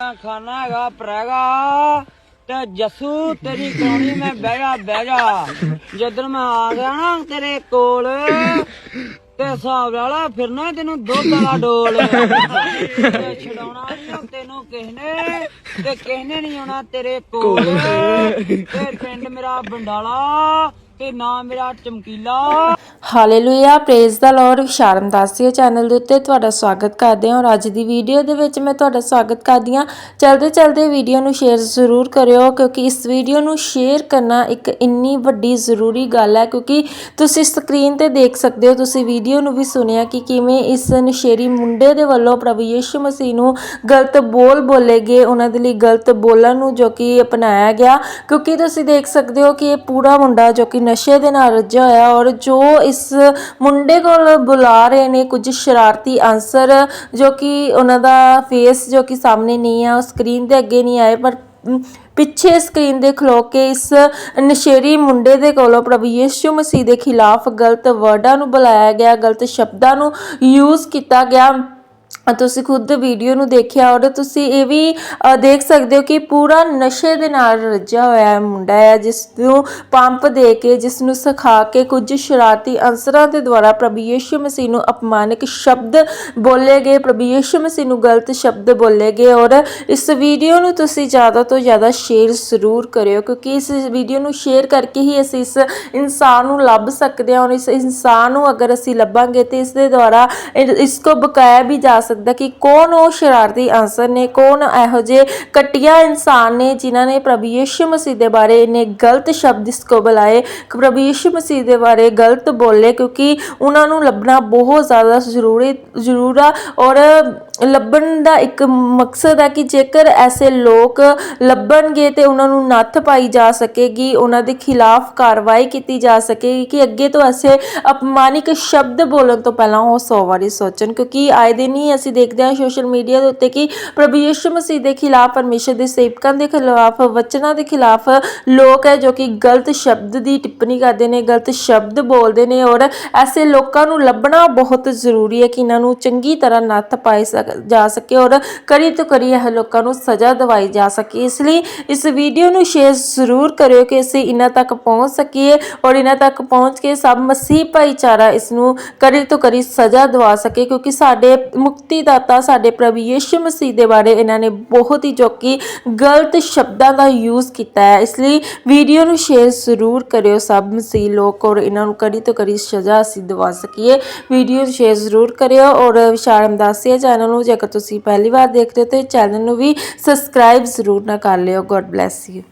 ਖਾਣਾ ਹੈਗਾ ਪ੍ਰੈਗਾ ਤੇ ਜੱਸੂ ਤੇਰੀ ਕਹਾਣੀ ਮੈਂ ਬਹਿ ਜਾ ਬਹਿ ਜਾ। ਜਦੋਂ ਮੈਂ ਆ ਗਿਆ ਨਾ ਤੇਰੇ ਕੋਲ ਤੇ ਹਿਸਾਬ ਵਾਲਾ ਫਿਰਨਾ ਤੈਨੂੰ ਦੁੱਧ ਵਾਲਾ ਡੋਲ। ਤੇ ਛਡਾਉਣਾ ਨਹੀਂ ਤੈਨੂੰ ਕਿਸ ਨੇ ਤੇ ਨੇ ਨਹੀਂ ਆਉਣਾ ਤੇਰੇ ਕੋਲ। ਤੇ ਪਿੰਡ ਮੇਰਾ ਬੰਡਾਲਾ ਤੇ ਨਾਂ ਮੇਰਾ Chamkila. Hallelujah praise the lord ਵਿਸ਼ਾਰਮ ਦਾਸੀਆ ਚੈਨਲ ਦੇ ਉੱਤੇ ਤੁਹਾਡਾ ਸਵਾਗਤ ਕਰਦੇ ਹਾਂ ਔਰ ਅੱਜ ਦੀ ਵੀਡੀਓ ਦੇ ਵਿੱਚ ਮੈਂ ਤੁਹਾਡਾ ਸਵਾਗਤ ਕਰਦੀ ਹਾਂ। ਚਲਦੇ ਚਲਦੇ ਵੀਡੀਓ ਨੂੰ ਸ਼ੇਅਰ ਜ਼ਰੂਰ ਕਰਿਓ ਕਿਉਂਕਿ ਇਸ ਵੀਡੀਓ ਨੂੰ ਸ਼ੇਅਰ ਕਰਨਾ ਇੱਕ ਇੰਨੀ ਵੱਡੀ ਜ਼ਰੂਰੀ ਗੱਲ ਹੈ ਕਿਉਂਕਿ ਤੁਸੀਂ ਸਕਰੀਨ ਤੇ ਦੇਖ ਸਕਦੇ ਹੋ, ਤੁਸੀਂ ਵੀਡੀਓ ਨੂੰ ਵੀ ਸੁਣਿਆ ਕਿ ਕਿਵੇਂ ਇਸ ਨਸ਼ੇਰੀ ਮੁੰਡੇ ਦੇ ਵੱਲੋਂ ਪ੍ਰਭੂ ਯਿਸੂ ਮਸੀਹ ਨੂੰ ਗਲਤ ਬੋਲ ਬੋਲੇ ਗਏ, ਉਹਨਾਂ ਦੇ ਲਈ ਗਲਤ ਬੋਲਣ ਨੂੰ ਜੋ ਕਿ ਅਪਣਾਇਆ ਗਿਆ। ਕਿਉਂਕਿ ਤੁਸੀਂ ਦੇਖ ਸਕਦੇ ਹੋ ਕਿ ਇਹ ਪੂਰਾ ਮੁੰਡਾ ਜੋ ਕਿ ਨਸ਼ੇ ਦੇ ਨਾਲ ਰੱਜਿਆ ਹੋਇਆ ਔਰ ਜੋ ਇਸ ਮੁੰਡੇ ਕੋਲ ਬੁਲਾ ਰਹੇ ਨੇ ਕੁਝ ਸ਼ਰਾਰਤੀ ਅਨਸਰ ਜੋ ਕਿ ਉਹਨਾਂ ਦਾ ਫੇਸ ਜੋ ਕਿ ਸਾਹਮਣੇ ਨਹੀਂ ਆ, ਉਹ ਸਕਰੀਨ ਦੇ ਅੱਗੇ ਨਹੀਂ ਆਏ, ਪਰ ਪਿੱਛੇ ਸਕਰੀਨ ਦੇ ਖਲੋ ਕੇ ਇਸ ਨਸ਼ੇਰੀ ਮੁੰਡੇ ਦੇ ਕੋਲੋਂ ਪ੍ਰਭੂ ਯਿਸੂ ਮਸੀਹ ਦੇ ਖਿਲਾਫ ਗਲਤ ਵਰਡਾਂ ਨੂੰ ਬੁਲਾਇਆ ਗਿਆ, ਗਲਤ ਸ਼ਬਦਾਂ ਨੂੰ ਯੂਜ਼ ਕੀਤਾ ਗਿਆ। ਤੁਸੀਂ ਖੁਦ ਵੀਡੀਓ ਨੂੰ ਦੇਖਿਆ ਔਰ ਤੁਸੀਂ ਇਹ ਵੀ ਦੇਖ ਸਕਦੇ ਹੋ ਕਿ ਪੂਰਾ ਨਸ਼ੇ ਦੇ ਨਾਲ ਰੱਜਿਆ ਹੋਇਆ ਮੁੰਡਾ ਹੈ, ਜਿਸ ਨੂੰ ਪੰਪ ਦੇ ਕੇ, ਜਿਸ ਨੂੰ ਸਿਖਾ ਕੇ ਕੁਝ ਸ਼ਰਾਰਤੀ ਅਨਸਰਾਂ ਦੇ ਦੁਆਰਾ ਪ੍ਰਭੂ ਯਿਸੂ ਮਸੀਹ ਨੂੰ ਅਪਮਾਨਕ ਸ਼ਬਦ ਬੋਲੇ ਗਏ, ਪ੍ਰਭੂ ਯਿਸੂ ਮਸੀਹ ਨੂੰ ਗਲਤ ਸ਼ਬਦ ਬੋਲੇ ਗਏ ਔਰ ਇਸ ਵੀਡੀਓ ਨੂੰ ਤੁਸੀਂ ਜ਼ਿਆਦਾ ਤੋਂ ਜ਼ਿਆਦਾ ਸ਼ੇਅਰ ਜ਼ਰੂਰ ਕਰਿਓ ਕਿਉਂਕਿ ਇਸ ਵੀਡੀਓ ਨੂੰ ਸ਼ੇਅਰ ਕਰਕੇ ਹੀ ਅਸੀਂ ਇਸ ਇਨਸਾਨ ਨੂੰ ਲੱਭ ਸਕਦੇ ਹਾਂ ਔਰ ਇਸ ਇਨਸਾਨ ਨੂੰ ਅਗਰ ਅਸੀਂ ਲੱਭਾਂਗੇ ਤੇ ਇਸ ਦੇ ਦੁਆਰਾ ਇਹ- ਇਸ ਕੋ ਬਕਾਇਆ ਵੀ ਜਾ ਸਕਦਾ ਸਕਦਾ ਕਿ ਕੌਣ ਉਹ ਸ਼ਰਾਰਤੀ ਅਨਸਰ ਨੇ, ਕੌਣ ਇਹੋ ਜਿਹੇ ਕਟਿਆ ਇਨਸਾਨ ਨੇ ਜਿਨ੍ਹਾਂ ਨੇ ਪ੍ਰਭੂ ਯਿਸੂ ਮਸੀਹ ਦੇ ਬਾਰੇ ਇਹਨੇ ਗਲਤ ਸ਼ਬਦ ਇਸ ਕੋ ਬੁਲਾਏ, ਕਿ ਪ੍ਰਭੂ ਯਿਸੂ ਮਸੀਹ ਦੇ ਬਾਰੇ ਗਲਤ ਬੋਲੇ, ਕਿਉਂਕਿ ਉਹਨਾਂ ਨੂੰ ਲੱਭਣਾ ਬਹੁਤ ਜ਼ਿਆਦਾ ਜ਼ਰੂਰੀ, ਜ਼ਰੂਰ ਆ ਔਰ ਲੱਭਣ ਦਾ ਇੱਕ ਮਕਸਦ ਹੈ ਕਿ ਜੇਕਰ ਐਸੇ ਲੋਕ ਲੱਭਣਗੇ ਤੇ ਉਹਨਾਂ ਨੂੰ ਨੱਥ ਪਾਈ ਜਾ ਸਕੇਗੀ, ਉਹਨਾਂ ਦੇ ਖਿਲਾਫ ਕਾਰਵਾਈ ਕੀਤੀ ਜਾ ਸਕੇਗੀ ਕਿ ਅੱਗੇ ਤੋਂ ਐਸੇ ਅਪਮਾਨਿਕ ਸ਼ਬਦ ਬੋਲਣ ਤੋਂ ਪਹਿਲਾਂ ਉਹ 100 ਵਾਰੀ ਸੋਚਣ। ਕਿਉਂਕਿ ਆਏ ਦਿਨ ਹੀ ਅਸੀਂ ਦੇਖਦੇ ਹਾਂ ਸੋਸ਼ਲ ਮੀਡੀਆ ਦੇ ਉੱਤੇ ਕਿ ਪ੍ਰਭੂ ਯਿਸੂ ਮਸੀਹ ਦੇ ਖਿਲਾਫ, ਪਰਮੇਸ਼ਰ ਦੇ ਸੇਵਕਾਂ ਦੇ ਖਿਲਾਫ, ਵਚਨਾਂ ਦੇ ਖਿਲਾਫ ਲੋਕ ਹੈ ਜੋ ਕਿ ਗਲਤ ਸ਼ਬਦ ਦੀ ਟਿੱਪਣੀ ਕਰਦੇ ਨੇ, ਗਲਤ ਸ਼ਬਦ ਬੋਲਦੇ ਨੇ ਔਰ ਐਸੇ ਲੋਕਾਂ ਨੂੰ ਲੱਭਣਾ ਬਹੁਤ ਜ਼ਰੂਰੀ ਹੈ ਕਿ ਇਹਨਾਂ ਨੂੰ ਚੰਗੀ ਤਰ੍ਹਾਂ ਨੱਥ ਪਾਈ ਸਕ- ਜਾ ਸਕੇ ਔਰ ਕਰੀ ਤੋਂ ਕਰੀ ਇਹ ਲੋਕਾਂ ਨੂੰ ਸਜ਼ਾ ਦਿਵਾਈ ਜਾ ਸਕੇ। ਇਸ ਲਈ ਇਸ ਵੀਡੀਓ ਨੂੰ ਸ਼ੇਅਰ ਜ਼ਰੂਰ ਕਰਿਓ ਕਿ ਅਸੀਂ ਇਹਨਾਂ ਤੱਕ ਪਹੁੰਚ ਸਕੀਏ ਔਰ ਇਹਨਾਂ ਤੱਕ ਪਹੁੰਚ ਕੇ ਸਭ ਮਸੀਹ ਭਾਈਚਾਰਾ ਇਸ ਨੂੰ ਕਰੀ ਤੋਂ ਕਰੀ ਸਜ਼ਾ ਦਿਵਾ ਸਕੇ ਕਿਉਂਕਿ ਸਾਡੇ ਮੁਕਤੀਦਾਤਾ, ਸਾਡੇ ਪ੍ਰਭੂ ਯਿਸੂ ਮਸੀਹ ਦੇ ਬਾਰੇ ਇਹਨਾਂ ਨੇ ਬਹੁਤ ਹੀ ਜੋ ਕਿ ਗਲਤ ਸ਼ਬਦਾਂ ਦਾ ਯੂਜ਼ ਕੀਤਾ ਹੈ। ਇਸ ਲਈ ਵੀਡੀਓ ਨੂੰ ਸ਼ੇਅਰ ਜ਼ਰੂਰ ਕਰਿਓ ਸਭ ਮਸੀਹ ਲੋਕ ਔਰ ਇਹਨਾਂ ਨੂੰ ਕਰੀ ਤੋਂ ਕਰੀ ਸਜ਼ਾ ਅਸੀਂ ਦਿਵਾ ਸਕੀਏ। ਵੀਡੀਓ ਨੂੰ ਸ਼ੇਅਰ ਜ਼ਰੂਰ ਕਰਿਓ ਔਰ ਵਿਸ਼ਾਲ ਦਾਸੀਆ ਚੈਨਲ ਨੂੰ ਜੇਕਰ ਤੁਸੀਂ ਪਹਿਲੀ ਵਾਰ ਦੇਖਦੇ ਹੋ ਤੇ ਚੈਨਲ ਨੂੰ ਵੀ ਸਬਸਕ੍ਰਾਈਬ ਜ਼ਰੂਰ ਨਾ ਕਰ ਲਿਓ। God bless you